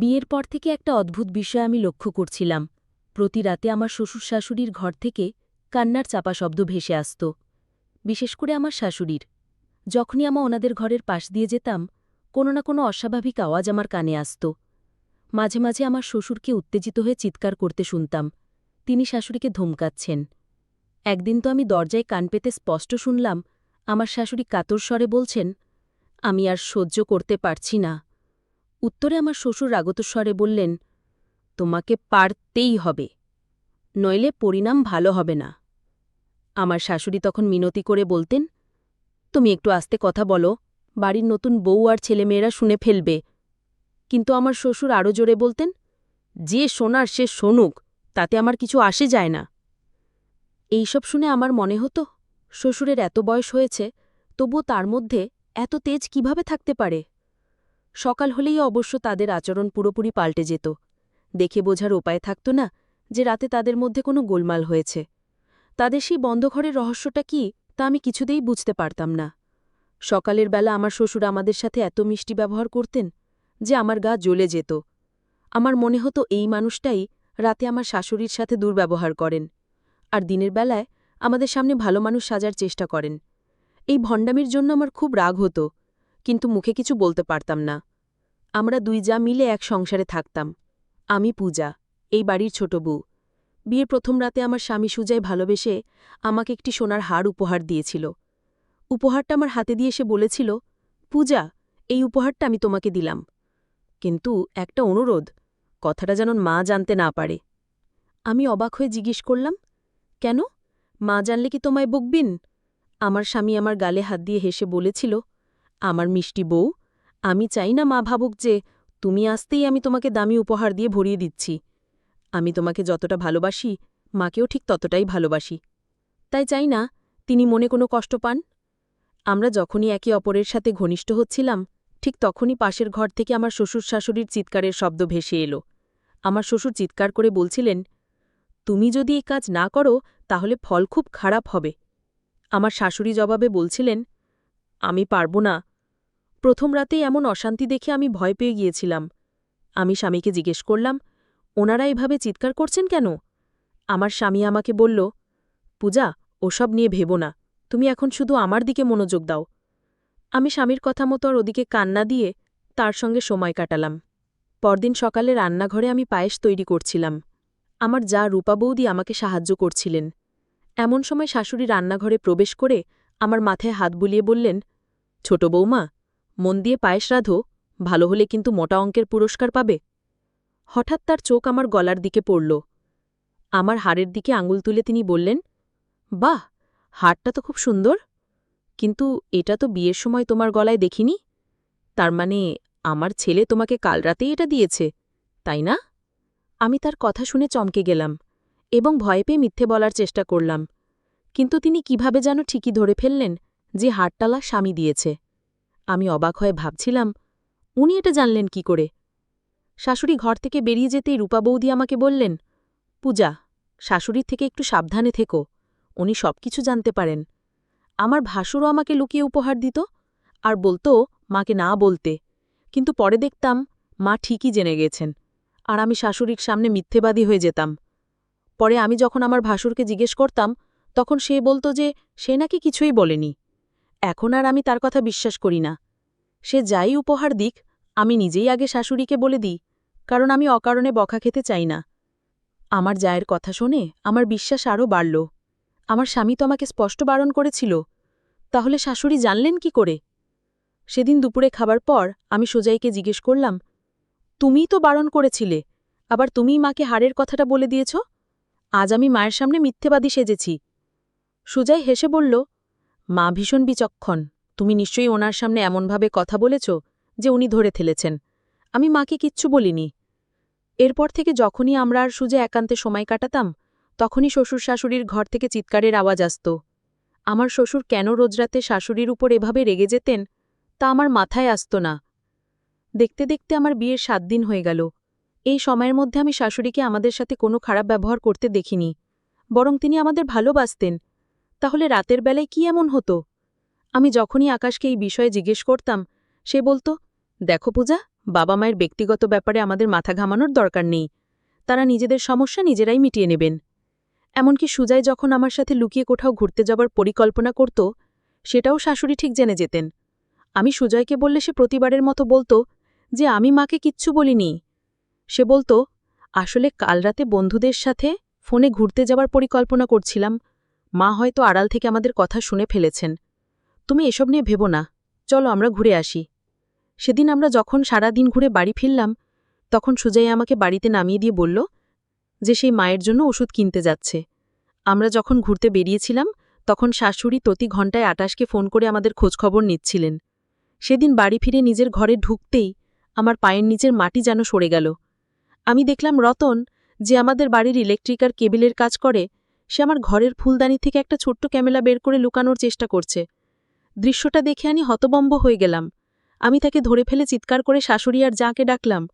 বিয়ের পর থেকে একটা অদ্ভুত বিষয় আমি লক্ষ্য করছিলাম। প্রতি রাতে আমার শ্বশুর শাশুড়ির ঘর থেকে কান্নার চাপা শব্দ ভেসে আসত, বিশেষ করে আমার শাশুড়ির। যখনই আমা ওনাদের ঘরের পাশ দিয়ে যেতাম, কোনো না কোনো অস্বাভাবিক আওয়াজ আমার কানে আসত। মাঝে মাঝে আমার শ্বশুরকে উত্তেজিত হয়ে চিৎকার করতে শুনতাম। তিনি শাশুড়িকে ধমকাচ্ছেন। একদিন তো আমি দরজায় কান পেতে স্পষ্ট শুনলাম, আমার শাশুড়ি কাতর স্বরে বলছেন, আমি আর সহ্য করতে পারছি না। উত্তরে আমার শ্বশুর রাগত স্বরে বললেন, তোমাকে পারতেই হবে, নইলে পরিণাম ভালো হবে না। আমার শাশুড়ি তখন মিনতি করে বলতেন, তুমি একটু আস্তে কথা বলো, বাড়ির নতুন বউ আর ছেলেমেয়েরা শুনে ফেলবে। কিন্তু আমার শ্বশুর আরও জোরে বলতেন, যে শোনার সে শোনুক, তাতে আমার কিছু আসে যায় না। এইসব শুনে আমার মনে হতো, শ্বশুরের এত বয়স হয়েছে, তবুও তার মধ্যে এত তেজ কীভাবে থাকতে পারে? সকাল হলেই অবশ্য তাদের আচরণ পুরোপুরি পাল্টে যেত। দেখে বোঝার উপায় থাকত না যে রাতে তাদের মধ্যে কোনো গোলমাল হয়েছে। তাদের সেই বন্ধঘরের রহস্যটা কি, তা আমি কিছুতেই বুঝতে পারতাম না। সকালের বেলা আমার শ্বশুর আমাদের সাথে এত মিষ্টি ব্যবহার করতেন যে আমার গা জ্বলে যেত। আমার মনে হতো এই মানুষটাই রাতে আমার শাশুড়ির সাথে দুর্ব্যবহার করেন আর দিনের বেলায় আমাদের সামনে ভালো মানুষ সাজার চেষ্টা করেন। এই ভণ্ডামির জন্য আমার খুব রাগ হতো কিন্তু মুখে কিছু বলতে পারতাম না। আমরা দুই যা মিলে এক সংসারে থাকতাম। আমি পূজা, এই বাড়ির ছোট বউ। বিয়ের প্রথম রাতে আমার স্বামী সুজায় ভালোবেসে আমাকে একটি সোনার হার উপহার দিয়েছিল। উপহারটা আমার হাতে দিয়ে সে বলেছিল, পূজা, এই উপহারটা আমি তোমাকে দিলাম। কিন্তু একটা অনুরোধ, কথাটা যেন মা জানতে না পারে। আমি অবাক হয়ে জিজ্ঞেস করলাম, কেন? মা জানলে কি তোমায় বকবিন? আমার স্বামী আমার গালে হাত দিয়ে হেসে বলেছিল আমার মিষ্টি বউ, আমি চাই না মা ভাবুক যে তুমি আসতেই আমি তোমাকে দামি উপহার দিয়ে ভরিয়ে দিচ্ছি। আমি তোমাকে যতটা ভালোবাসি, মাকেও ঠিক ততটাই ভালোবাসি। তাই চাই না তিনি মনে কোনো কষ্ট পান। আমরা যখনই একে অপরের সাথে ঘনিষ্ঠ হচ্ছিলাম, ঠিক তখনই পাশের ঘর থেকে আমার শ্বশুর শাশুড়ির চিৎকারের শব্দ ভেসে এলো। আমার শ্বশুর চিৎকার করে বলছিলেন, তুমি যদি এই কাজ না করো, তাহলে ফল খুব খারাপ হবে। আমার শাশুড়ি জবাবে বলছিলেন, আমি পারব না প্রথম রাতেই এমন অশান্তি দেখে আমি ভয় পেয়ে গিয়েছিলাম। আমি স্বামীকে জিজ্ঞেস করলাম, ওনারা এভাবে চিৎকার করছেন কেন? আমার স্বামী আমাকে বলল, পূজা, ওসব নিয়ে ভেবো না। তুমি এখন শুধু আমার দিকে মনোযোগ দাও। আমি স্বামীর কথা মতো আর ওদিকে কান্না দিয়ে তার সঙ্গে সময় কাটালাম। পরদিন সকালে রান্নাঘরে আমি পায়েস তৈরি করছিলাম। আমার যা রূপা বৌদি আমাকে সাহায্য করছিলেন। এমন সময় শাশুড়ি রান্নাঘরে প্রবেশ করে আমার মাথায় হাত বুলিয়ে বললেন, ছোট বৌমা মন দিয়ে পায়েস রাধো, ভালো হলে কিন্তু মোটা অঙ্কের পুরস্কার পাবে। হঠাৎ তার চোখ আমার গলার দিকে পড়ল। আমার হাড়ের দিকে আঙুল তুলে তিনি বললেন, বাহ, হাড়টা তো খুব সুন্দর। কিন্তু এটা তো বিয়ের সময় তোমার গলায় দেখিনি। তার মানে আমার ছেলে তোমাকে কাল রাতেই এটা দিয়েছে, তাই না? আমি তার কথা শুনে চমকে গেলাম এবং ভয় পেয়ে মিথ্যে বলার চেষ্টা করলাম। কিন্তু তিনি কীভাবে যেন ঠিকই ধরে ফেললেন যে হাটটালা স্বামী দিয়েছে। আমি অবাক হয়ে ভাবছিলাম, উনি এটা জানলেন কি করে? শাশুড়ি ঘর থেকে বেরিয়ে যেতেই রূপা বৌদি আমাকে বললেন, পূজা, শাশুড়ির থেকে একটু সাবধানে থেকো, উনি সব কিছু জানতে পারেন। আমার ভাসুরও আমাকে লুকিয়ে উপহার দিত আর বলতো মাকে না বলতে, কিন্তু পরে দেখতাম মা ঠিকই জেনে গেছেন আর আমি শাশুড়ির সামনে মিথ্যেবাদী হয়ে যেতাম। পরে আমি যখন আমার ভাসুরকে জিজ্ঞেস করতাম, তখন সে বলতো যে সে নাকি কিছুই বলেনি। এখন আর আমি তার কথা বিশ্বাস করি না। সে যাই উপহার দিক, আমি নিজেই আগে শাশুড়িকে বলে দিই, কারণ আমি অকারণে বকা খেতে চাই না। আমার জায়ের কথা শুনে আমার বিশ্বাস আরও বাড়ল। আমার স্বামী তো আমাকে স্পষ্ট বারণ করেছিল। তাহলে শাশুড়ি জানলেন কি করে? সেদিন দুপুরে খাবার পর আমি সোজাইকে জিজ্ঞেস করলাম, তুমিই তো বারণ করেছিলে, আবার তুমিই মাকে হারের কথাটা বলে দিয়েছ? আজ আমি মায়ের সামনে মিথ্যেবাদী সেজেছি। সুজাই হেসে বলল মা ভীষণ বিচক্ষণ। তুমি নিশ্চয়ই ওনার সামনে এমনভাবে কথা বলেছ যে উনি ধরে ফেলেছেন। আমি মাকে কিচ্ছু বলিনি। এরপর থেকে যখনই আমরা আর সুজে একান্তে সময় কাটাতাম, তখনই শ্বশুর শাশুড়ির ঘর থেকে চিৎকারের আওয়াজ আসত। আমার শ্বশুর কেন রোজরাতে শাশুড়ির উপর এভাবে রেগে যেতেন, তা আমার মাথায় আসত না। দেখতে দেখতে আমার বিয়ের সাত দিন হয়ে গেল। এই সময়ের মধ্যে আমি শাশুড়িকে আমাদের সাথে কোনো খারাপ ব্যবহার করতে দেখিনি, বরং তিনি আমাদের ভালোবাসতেন। তাহলে রাতের বেলায় কি এমন হতো? আমি যখনই আকাশকে এই বিষয়ে জিজ্ঞেস করতাম, সে বলতো, দেখো পূজা, বাবা মায়ের ব্যক্তিগত ব্যাপারে আমাদের মাথা ঘামানোর দরকার নেই। তারা নিজেদের সমস্যা নিজেরাই মিটিয়ে নেবেন। এমনকি সুজাই যখন আমার সাথে লুকিয়ে কোথাও ঘুরতে যাবার পরিকল্পনা করত, সেটাও শাশুড়ি ঠিক জেনে যেতেন। আমি সুজয়কে বললে সে প্রতিবারের মতো বলতো যে, আমি মাকে কিচ্ছু বলিনি। সে বলতো, আসলে কাল রাতে বন্ধুদের সাথে ফোনে ঘুরতে যাবার পরিকল্পনা করছিলাম। মা হয়তো আড়াল থেকে আমাদের কথা শুনে ফেলেছেন। তুমি এসব নিয়ে ভেবো না। চলো আমরা ঘুরে আসি। সেদিন আমরা যখন সারা দিন ঘুরে বাড়ি ফিরলাম, তখন সুজাই আমাকে বাড়িতে নামিয়ে দিয়ে বলল যে সেই মায়ের জন্য ওষুধ কিনতে যাচ্ছে। আমরা যখন ঘুরতে বেরিয়েছিলাম, তখন শাশুড়ি প্রতি ঘণ্টায় আটাশকে ফোন করে আমাদের খোঁজখবর নিচ্ছিলেন। সেদিন বাড়ি ফিরে নিজের ঘরে ঢুকতেই আমার পায়ের নিচের মাটি যেন সরে গেল। আমি দেখলাম রতন, যে আমাদের বাড়ির ইলেকট্রিকার কেবিলের কাজ করে সে আমার ঘরের ফুলদানি থেকে একটা ছোট্ট ক্যামেলা বের করে লুকানোর চেষ্টা করছে। দৃশ্যটা দেখে আমি হতবম্ব হয়ে গেলাম। আমি তাকে ধরে ফেলে চিৎকার করে শাশুড়ি আর যাকে ডাকলাম।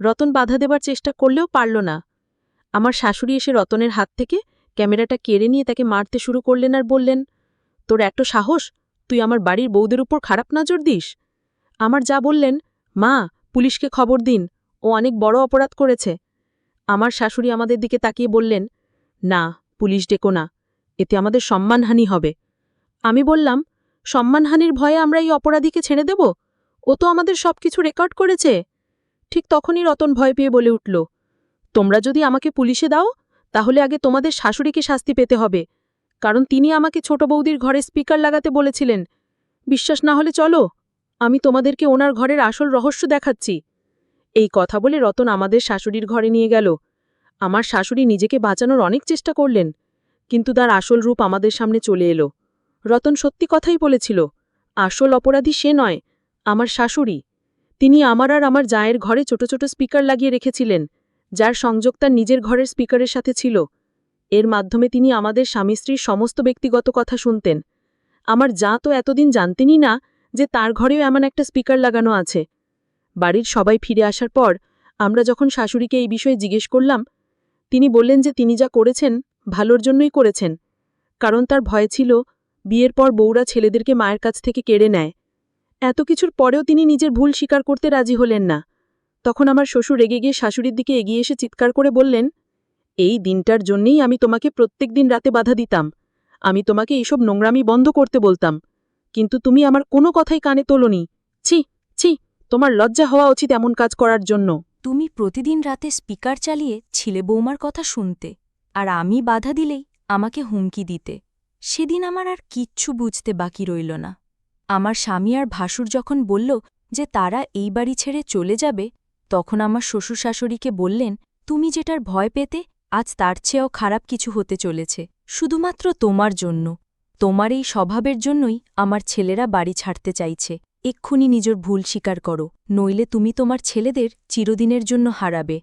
রতন বাধা দেবার চেষ্টা করলেও পারল না। আমার শাশুড়ি এসে রতনের হাত থেকে ক্যামেরাটা কেড়ে নিয়ে তাকে মারতে শুরু করলেন আর বললেন, তোর এত সাহস? তুই আমার বাড়ির বৌদের উপর খারাপ নজর দিস? আমার যা বললেন, মা, পুলিশকে খবর দিন। ও অনেক বড় অপরাধ করেছে। আমার শাশুড়ি আমাদের দিকে তাকিয়ে বললেন, না পুলিশ ডেকো না, এতে আমাদের সম্মানহানি হবে। আমি বললাম, সম্মানহানির ভয়ে আমরা এই অপরাধীকে ছেড়ে দেব? ও তো আমাদের সবকিছু রেকর্ড করেছে। ঠিক তখনই রতন ভয় পেয়ে বলে উঠল, তোমরা যদি আমাকে পুলিশে দাও, তাহলে আগে তোমাদের শাশুড়িকে শাস্তি পেতে হবে। কারণ তিনি আমাকে ছোট বৌদির ঘরে স্পিকার লাগাতে বলেছিলেন, বিশ্বাস না হলে চলো, আমি তোমাদেরকে ওনার ঘরের আসল রহস্য দেখাচ্ছি। এই কথা বলে রতন আমাদের শাশুড়ির ঘরে নিয়ে গেল। আমার শাশুড়ি নিজেকে বাঁচানোর অনেক চেষ্টা করলেন, কিন্তু তার আসল রূপ আমাদের সামনে চলে এলো। রতন সত্যি কথাই বলেছিল, আসল অপরাধী সে নয়, আমার শাশুড়ি। তিনি আমার আর আমার জায়ের ঘরে ছোট ছোট স্পিকার লাগিয়ে রেখেছিলেন, যার সংযোগ তার নিজের ঘরের স্পিকারের সাথে ছিল। এর মাধ্যমে তিনি আমাদের স্বামী স্ত্রীর সমস্ত ব্যক্তিগত কথা শুনতেন। আমার যা তো এতদিন জানতেনই না যে তার ঘরেও এমন একটা স্পিকার লাগানো আছে। বাড়ির সবাই ফিরে আসার পর আমরা যখন শাশুড়িকে এই বিষয়ে জিজ্ঞেস করলাম তিনি বললেন যে তিনি যা করেছেন, ভালোর জন্যই করেছেন। কারণ তার ভয় ছিল, বিয়ের পর বউরা ছেলেদেরকে মায়ের কাছ থেকে কেড়ে নেয়। এত কিছুর পরেও তিনি নিজের ভুল স্বীকার করতে রাজি হলেন না। তখন আমার শ্বশুর রেগে গিয়ে শাশুড়ির দিকে এগিয়ে এসে চিৎকার করে বললেন, এই দিনটার জন্যেই আমি তোমাকে প্রত্যেক দিন রাতে বাধা দিতাম। আমি তোমাকে এইসব নোংরামি বন্ধ করতে বলতাম। কিন্তু তুমি আমার কোনো কথাই কানে তোলনি। ছি ছি, তোমার লজ্জা হওয়া উচিত এমন কাজ করার জন্য। তুমি প্রতিদিন রাতে স্পিকার চালিয়ে ছিলে বৌমার কথা শুনতে, আর আমি বাধা দিলেই আমাকে হুমকি দিতে। সেদিন আমার আর কিচ্ছু বুঝতে বাকি রইল না। আমার স্বামী আর ভাসুর যখন বলল যে তারা এই বাড়ি ছেড়ে চলে যাবে, তখন আমার শ্বশুর শাশুড়িকে বললেন, তুমি যেটার ভয় পেতে, আজ তার চেয়েও খারাপ কিছু হতে চলেছে, শুধুমাত্র তোমার জন্য। তোমার এই স্বভাবের জন্যই আমার ছেলেরা বাড়ি ছাড়তে চাইছে। এক্ষুনি নিজের ভুল স্বীকার করো, নইলে তুমি তোমার ছেলেদের চিরদিনের জন্য হারাবে।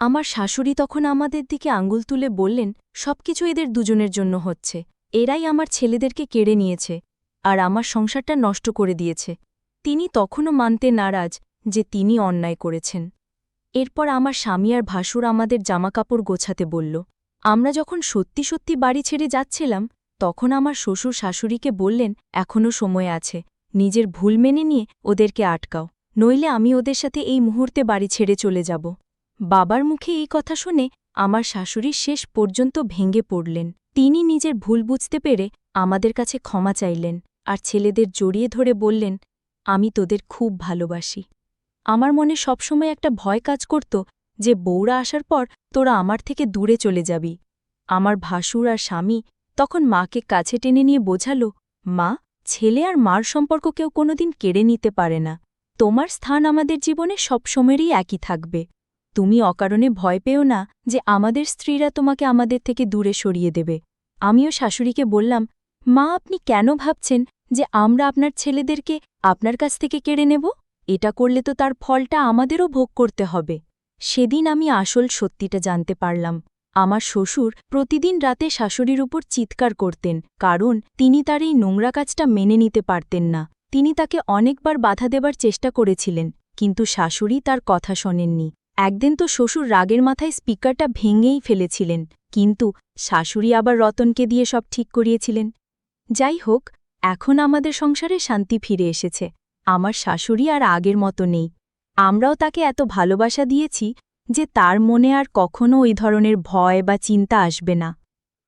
আমার শাশুড়ি তখন আমাদের দিকে আঙ্গুল তুলে বললেন, সবকিছু এদের দুজনের জন্য হচ্ছে। এরাই আমার ছেলেদেরকে কেড়ে নিয়েছে আর আমার সংসারটা নষ্ট করে দিয়েছে। তিনি তখনও মানতে নারাজ যে তিনি অন্যায় করেছেন। এরপর আমার স্বামী আর ভাসুর আমাদের জামাকাপড় গোছাতে বলল, আমরা যখন সত্যি সত্যি বাড়ি ছেড়ে যাচ্ছিলাম, তখন আমার শ্বশুর শাশুড়িকে বললেন এখনও সময় আছে নিজের ভুল মেনে নিয়ে ওদেরকে আটকাও, নইলে আমি ওদের সাথে এই মুহূর্তে বাড়ি ছেড়ে চলে যাব। বাবার মুখে এই কথা শুনে আমার শাশুড়ি শেষ পর্যন্ত ভেঙে পড়লেন। তিনি নিজের ভুল বুঝতে পেরে আমাদের কাছে ক্ষমা চাইলেন আর ছেলেদের জড়িয়ে ধরে বললেন, আমি তোদের খুব ভালোবাসি। আমার মনে সবসময় একটা ভয় কাজ করত যে বউরা আসার পর তোরা আমার থেকে দূরে চলে যাবি। আমার ভাসুর আর স্বামী তখন মাকে কাছে টেনে নিয়ে বোঝালো, মা ছেলে আর মার সম্পর্ক কেউ কোনোদিন কেড়ে নিতে পারে না। তোমার স্থান আমাদের জীবনে সবসময়েরই একই থাকবে। তুমি অকারণে ভয় পেও না যে আমাদের স্ত্রীরা তোমাকে আমাদের থেকে দূরে সরিয়ে দেবে। আমিও শাশুড়িকে বললাম, মা, আপনি কেন ভাবছেন যে আমরা আপনার ছেলেদেরকে আপনার কাছ থেকে কেড়ে নেব? এটা করলে তো তার ফলটা আমাদেরও ভোগ করতে হবে। সেদিন আমি আসল সত্যিটা জানতে পারলাম। আমার শ্বশুর প্রতিদিন রাতে শাশুড়ির উপর চিৎকার করতেন, কারণ তিনি তার এই নোংরা কাজটা মেনে নিতে পারতেন না। তিনি তাকে অনেকবার বাধা দেবার চেষ্টা করেছিলেন, কিন্তু শাশুড়ি তার কথা শোনেননি। একদিন তো শ্বশুর রাগের মাথায় স্পিকারটা ভেঙেই ফেলেছিলেন, কিন্তু শাশুড়ি আবার রতনকে দিয়ে সব ঠিক করিয়েছিলেন। যাই হোক, এখন আমাদের সংসারে শান্তি ফিরে এসেছে। আমার শাশুড়ি আর আগের মতো নেই। আমরাও তাকে এত ভালোবাসা দিয়েছি যে তার মনে আর কখনও ওই ধরনের ভয় বা চিন্তা আসবে না।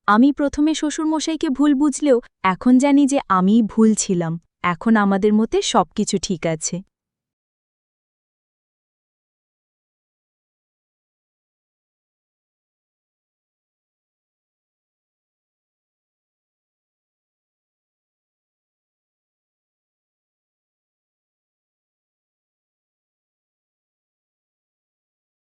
আমি প্রথমে শ্বশুরমশাইকে ভুল বুঝলেও এখন জানি যে আমি ভুল ছিলাম। এখন আমাদের মতে সব কিছু ঠিক আছে।